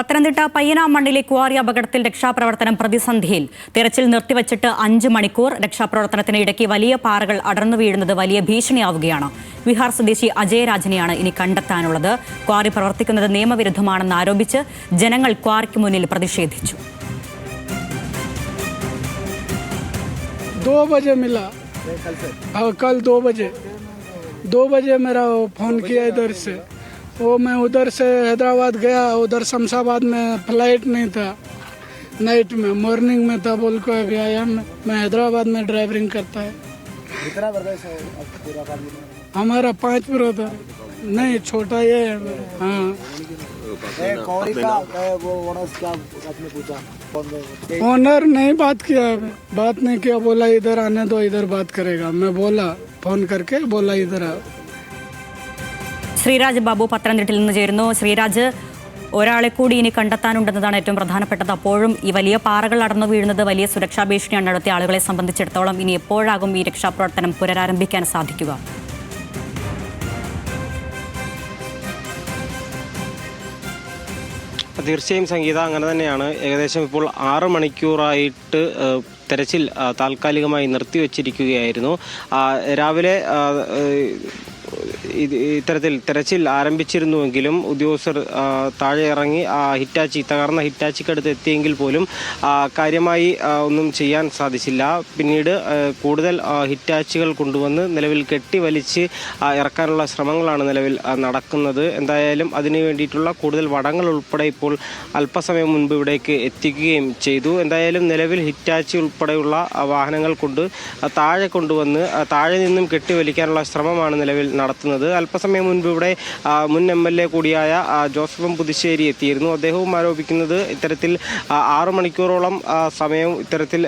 Pathanamthitta പയ്യനാമണ്ണിലെ quarry അപകടത്തിൽ രക്ഷാപ്രവർത്തനം പ്രതിസന്ധിയിൽ തെരച്ചിൽ നിർത്തിവച്ചിട്ട് അഞ്ച് മണിക്കൂർ രക്ഷാപ്രവർത്തനത്തിന് ഇടയ്ക്ക് വലിയ പാറകൾ അടർന്നു വീഴുന്നത് വലിയ ഭീഷണിയാവുകയാണ് ബീഹാർ സ്വദേശി അജയരാജനെയാണ് ഇനി കണ്ടെത്താനുള്ളത് ക്വാറി പ്രവർത്തിക്കുന്നത് നിയമവിരുദ്ധമാണെന്ന് ആരോപിച്ച് ജനങ്ങൾ ക്വാറിക്ക് മുന്നിൽ പ്രതിഷേധിച്ചു दो बजे मिला हाँ कल दो बजे दो बजे मेरा वो फोन किया इधर से वो मैं उधर से हैदराबाद गया उधर शमशाबाद में फ़्लाइट नहीं था। नाइट में मॉर्निंग में था बोल को अभी आया मैं। मैं हैदराबाद में ड्राइवरिंग करता है। कितना है पूरा हमारा पाँच ब्रदर नहीं छोटा ये है हाँ? ओनर नहीं बात किया बात नहीं किया बोला इधर आने दो इधर बात करेगा। मैं बोला फ़ोन करके बोला इधर आओ। ശ്രീരാജ് ബാബു പത്തനംതിട്ടയിൽ നിന്ന് ചേരുന്നു. ശ്രീരാജ് ഒരാളെ കൂടി ഇനി കണ്ടെത്താനുണ്ടെന്നതാണ് ഏറ്റവും പ്രധാനപ്പെട്ടത്. അപ്പോഴും ഈ വലിയ പാറകൾ അടന്നു വീഴുന്നത് വലിയ സുരക്ഷാ ഭീഷണിയാണ് നടത്തിയ ആളുകളെ സംബന്ധിച്ചിടത്തോളം ഇനി എപ്പോഴാകും ഈ രക്ഷാപ്രവർത്തനം പുനരാരംഭിക്കാൻ സാധിക്കുക. തീർച്ചയായും സംഗീത അങ്ങനെ തന്നെയാണ്. ഏകദേശം ഇപ്പോൾ ആറ് മണിക്കൂറായിട്ട് തെരച്ചിൽ താൽക്കാലികമായി നിർത്തിവെച്ചിരിക്കുകയായിരുന്നു. രാവിലെ ഇത്തരത്തിൽ തെരച്ചിൽ ആരംഭിച്ചിരുന്നുവെങ്കിലും ഉദ്യോഗസ്ഥർ താഴെ ഇറങ്ങി ഹിറ്റാച്ചി തകർന്ന ഹിറ്റാച്ചിക്കടുത്ത് എത്തിയെങ്കിൽ പോലും കാര്യമായി ഒന്നും ചെയ്യാൻ സാധിച്ചില്ല. പിന്നീട് കൂടുതൽ ഹിറ്റാച്ചുകൾ കൊണ്ടുവന്ന് നിലവിൽ കെട്ടി വലിച്ച് ഇറക്കാനുള്ള ശ്രമങ്ങളാണ് നിലവിൽ നടക്കുന്നത്. എന്തായാലും അതിനു വേണ്ടിയിട്ടുള്ള കൂടുതൽ വടങ്ങൾ ഉൾപ്പെടെ ഇപ്പോൾ അല്പസമയം മുൻപ് ഇവിടേക്ക് എത്തിക്കുകയും ചെയ്തു. എന്തായാലും നിലവിൽ ഹിറ്റാച്ചി ഉൾപ്പെടെയുള്ള വാഹനങ്ങൾ കൊണ്ട് താഴെ കൊണ്ടുവന്ന് താഴെ നിന്നും കെട്ടിവലിക്കാനുള്ള ശ്രമമാണ് നിലവിൽ നടത്തുന്നത്. അല്പസമയം മുൻപ് ഇവിടെ മുൻ എം എൽ എ കൂടിയായ ജോസഫും പുതുശ്ശേരി എത്തിയിരുന്നു. അദ്ദേഹവും ആരോപിക്കുന്നത് ഇത്തരത്തിൽ ആറു മണിക്കൂറോളം സമയം ഇത്തരത്തിൽ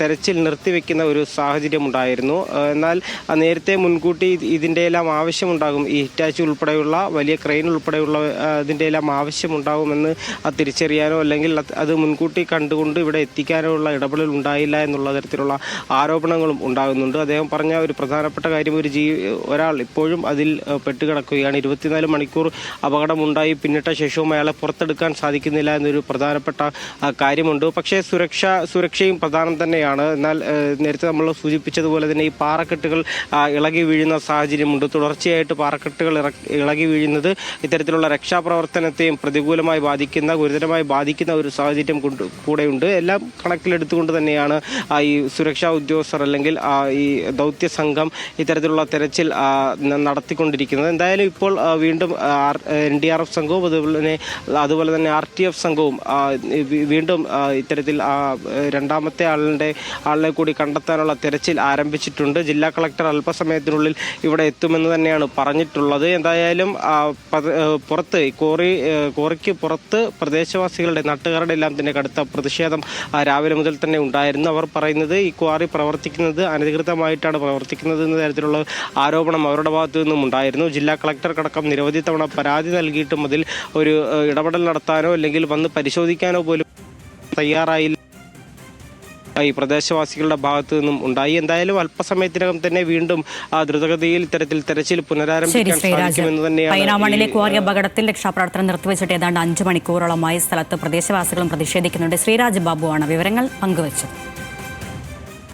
തെരച്ചിൽ നിർത്തിവെക്കുന്ന ഒരു സാഹചര്യം ഉണ്ടായിരുന്നു എന്നാൽ നേരത്തെ മുൻകൂട്ടി ഇത് ഇതിന്റെ എല്ലാം ആവശ്യമുണ്ടാകും. ഈ ഹിറ്റാച്ചി ഉൾപ്പെടെയുള്ള വലിയ ക്രെയിൻ ഉൾപ്പെടെയുള്ള ഇതിന്റെ എല്ലാം ആവശ്യമുണ്ടാകുമെന്ന് തിരിച്ചറിയാനോ അല്ലെങ്കിൽ അത് മുൻകൂട്ടി കണ്ടുകൊണ്ട് ഇവിടെ എത്തിക്കാനോ ഉള്ള ഇടപെടൽ ഉണ്ടായില്ല എന്നുള്ള തരത്തിലുള്ള ആരോപണങ്ങളും ഉണ്ടാകുന്നുണ്ട്. അദ്ദേഹം പറഞ്ഞ ഒരു പ്രധാനപ്പെട്ട കാര്യം ഒരു ജീ ഒരാൾ ഇപ്പോഴും അതിൽ പെട്ടുകിടക്കുകയാണ്. ഇരുപത്തിനാല് മണിക്കൂർ അപകടമുണ്ടായി. പിന്നിട്ട ശേഷവും അയാളെ പുറത്തെടുക്കാൻ സാധിക്കുന്നില്ല എന്നൊരു പ്രധാനപ്പെട്ട കാര്യമുണ്ട്. പക്ഷേ സുരക്ഷ സുരക്ഷയും പ്രധാനം തന്നെയാണ്. എന്നാൽ നേരത്തെ നമ്മൾ സൂചിപ്പിച്ചതുപോലെ തന്നെ ഈ പാറക്കെട്ടുകൾ ഇളകി വീഴുന്ന സാഹചര്യമുണ്ട്. തുടർച്ചയായിട്ട് പാറക്കെട്ടുകൾ ഇളകി വീഴുന്നത് ഇത്തരത്തിലുള്ള രക്ഷാപ്രവർത്തനത്തെയും പ്രതികൂലമായി ബാധിക്കുന്ന ഗുരുതരമായി ബാധിക്കുന്ന ഒരു സാഹചര്യം കൊണ്ട് കൂടെയുണ്ട്. എല്ലാം കണക്കിലെടുത്തുകൊണ്ട് തന്നെയാണ് ഈ സുരക്ഷാ ഉദ്യോഗസ്ഥർ അല്ലെങ്കിൽ ഈ ദൗത്യ സംഘം ഇത്തരത്തിലുള്ള തെരച്ചിൽ നടത്തിക്കൊണ്ടിരിക്കുന്നത്. എന്തായാലും ഇപ്പോൾ വീണ്ടും എൻ ഡി ആർ എഫ് സംഘവും അതുപോലെ തന്നെ അതുപോലെ തന്നെ ആർ ടി എഫ് സംഘവും വീണ്ടും ഇത്തരത്തിൽ രണ്ടാമത്തെ ആളിന്റെ ആളിനെ കൂടി കണ്ടെത്താനുള്ള തിരച്ചിൽ ആരംഭിച്ചിട്ടുണ്ട്. ജില്ലാ കളക്ടർ അല്പസമയത്തിനുള്ളിൽ ഇവിടെ എത്തുമെന്ന് തന്നെയാണ് പറഞ്ഞിട്ടുള്ളത്. എന്തായാലും പുറത്ത് കോറി കോറിക്ക് പുറത്ത് പ്രദേശവാസികളുടെ നാട്ടുകാരുടെ എല്ലാം തന്നെ കടുത്ത പ്രതിഷേധം രാവിലെ മുതൽ തന്നെ ഉണ്ടായിരുന്നു. അവർ പറയുന്നത് ഈ ക്വാറി പ്രവർത്തിക്കുന്നത് അനധികൃതമായിട്ടാണ് പ്രവർത്തിക്കുന്നത് എന്ന തരത്തിലുള്ള ആരോപണം അവരുടെ ഭാഗത്തു നിന്നും ഉണ്ടായിരുന്നു. ജില്ലാ കളക്ടർക്കടക്കം നിരവധി തവണ പരാതി നൽകിയിട്ടും അതിൽ ഒരു ഇടപെടൽ നടത്താനോ അല്ലെങ്കിൽ വന്ന് പരിശോധിക്കാനോ പോലും തയ്യാറായില്ല. ഈ പ്രദേശവാസികളുടെ ഭാഗത്തു നിന്നും ഉണ്ടായി. എന്തായാലും അല്പസമയത്തിനകം തന്നെ വീണ്ടും ആ ദ്രുതഗതിയിൽ ഇത്തരത്തിൽ തെരച്ചിൽ പുനരാരംഭിക്കാൻ സാധിക്കുമെന്ന് തന്നെയാണ് ക്വാറി അപകടത്തിൽ രക്ഷാപ്രവർത്തനം നിർത്തിവെച്ചിട്ട് ഏതാണ്ട് അഞ്ചു മണിക്കൂറോളമായി സ്ഥലത്ത് പ്രദേശവാസികളും പ്രതിഷേധിക്കുന്നുണ്ട്. ശ്രീരാജ് ബാബുവാണ് വിവരങ്ങൾ പങ്കുവച്ചത്.